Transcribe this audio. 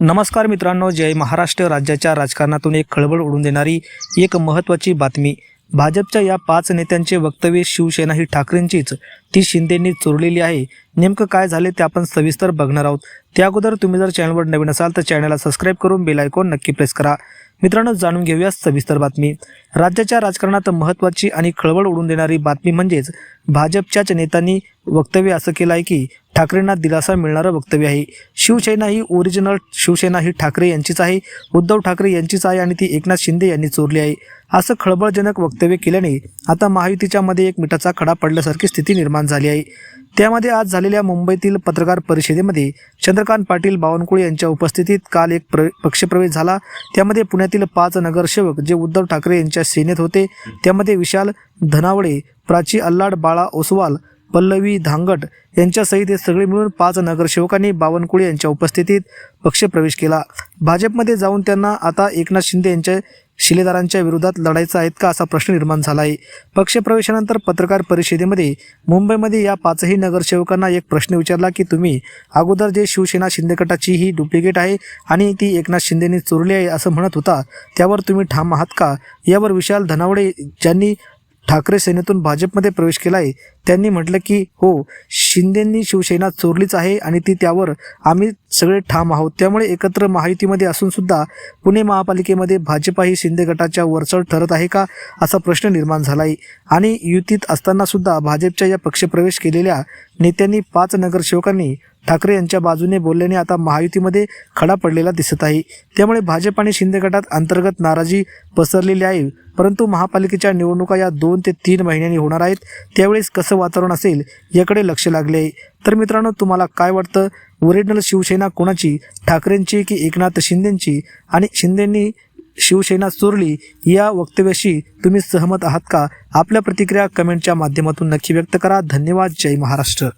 नमस्कार मित्रांनो जय महाराष्ट्र. राज्याच्या राजकारणातून एक खळबळ उडून देणारी एक महत्त्वाची बातमी. भाजपच्या या पाच नेत्यांचे वक्तव्य शिवसेना ही ठाकरेंचीच. ती शिंदेंनी चोरलेली आहे. नेमकं काय झाले ते आपण सविस्तर बघणार आहोत. त्या अगोदर तुम्ही जर चॅनलवर नवीन असाल तर चॅनलला सबस्क्राईब करून बेल आयकॉन नक्की प्रेस करा. मित्रांनो जाणून घेऊया सविस्तर बातमी. राज्याच्या राजकारणात महत्त्वाची आणि खळबळ उडून देणारी बातमी म्हणजेच भाजपच्याच नेत्यांनी वक्तव्य असं केलं आहे की ठाकरेंना दिलासा मिळणारं वक्तव्य आहे. शिवसेना ही ओरिजिनल शिवसेना ही ठाकरे यांचीच आहे. उद्धव ठाकरे यांचीच आहे आणि ती एकनाथ शिंदे यांनी चोरली आहे. असं खळबळजनक वक्तव्य केल्याने आता महायुतीच्या मध्ये एक मिठाचा खडा पडल्यासारखी स्थिती निर्माण झाली आहे. त्यामध्ये आज झालेल्या मुंबईतील पत्रकार परिषदेमध्ये चंद्रकांत पाटील बावनकुळे यांच्या उपस्थितीत काल एक प्र पक्षप्रवेश झाला. त्यामध्ये पुण्यातील पाच नगरसेवक जे उद्धव ठाकरे यांच्या सेनेत होते. त्यामध्ये विशाल धनावडे प्राची अल्लाड बाळा ओसवाल पल्लवी धांगट यांच्यासहित हे सगळे मिळून पाच नगरसेवकांनी बावनकुळे यांच्या उपस्थितीत पक्षप्रवेश केला. भाजपमध्ये जाऊन त्यांना आता एकनाथ शिंदे यांच्या शिलेदारांच्या विरोधात लढायचं आहेत का असा प्रश्न निर्माण झाला आहे पक्षप्रवेशानंतर पत्रकार परिषदेमध्ये मुंबईमध्ये या पाचही नगरसेवकांना एक प्रश्न विचारला की तुम्ही अगोदर जे शिवसेना शिंदे गटाची ही डुप्लिकेट आहे आणि ती एकनाथ शिंदेनी चोरली आहे असं म्हणत होता त्यावर तुम्ही ठाम आहात का? यावर विशाल धनावडे ज्यांनी ठाकरे सेनेतून भाजपमध्ये प्रवेश केला आहे त्यांनी म्हटलं की हो शिंदेंनी शिवसेना चोरलीच आहे आणि ती त्यावर आम्ही सगळे ठाम आहोत. त्यामुळे एकत्र महायुतीमध्ये असून सुद्धा पुणे महापालिकेमध्ये भाजपा ही शिंदे गटाच्या वरचढ ठरत आहे का असा प्रश्न निर्माण झाला आहे आणि युतीत असताना सुद्धा भाजपच्या या पक्षप्रवेश केलेल्या नेत्यांनी पाच नगरसेवकांनी ठाकरे यांच्या बाजूने बोलल्याने आता महायुतीमध्ये खडा पडलेला दिसत आहे. त्यामुळे भाजप आणि शिंदे गटात अंतर्गत नाराजी पसरलेली आहे. परंतु महापालिकेच्या निवडणुका या दोन ते तीन महिन्यांनी होणार आहेत. त्यावेळेस कसं वातावरण असेल याकडे लक्ष लागले आहे. तर मित्रांनो तुम्हाला काय वाटतं? ओरिजिनल शिवसेना कोणाची? ठाकरेंची की एकनाथ शिंदेंची? आणि शिंदेंनी शिवसेना चोरली या वक्तव्याशी तुम्ही सहमत आहात का? आपल्या प्रतिक्रिया कमेंटच्या माध्यमातून नक्की व्यक्त करा. धन्यवाद. जय महाराष्ट्र.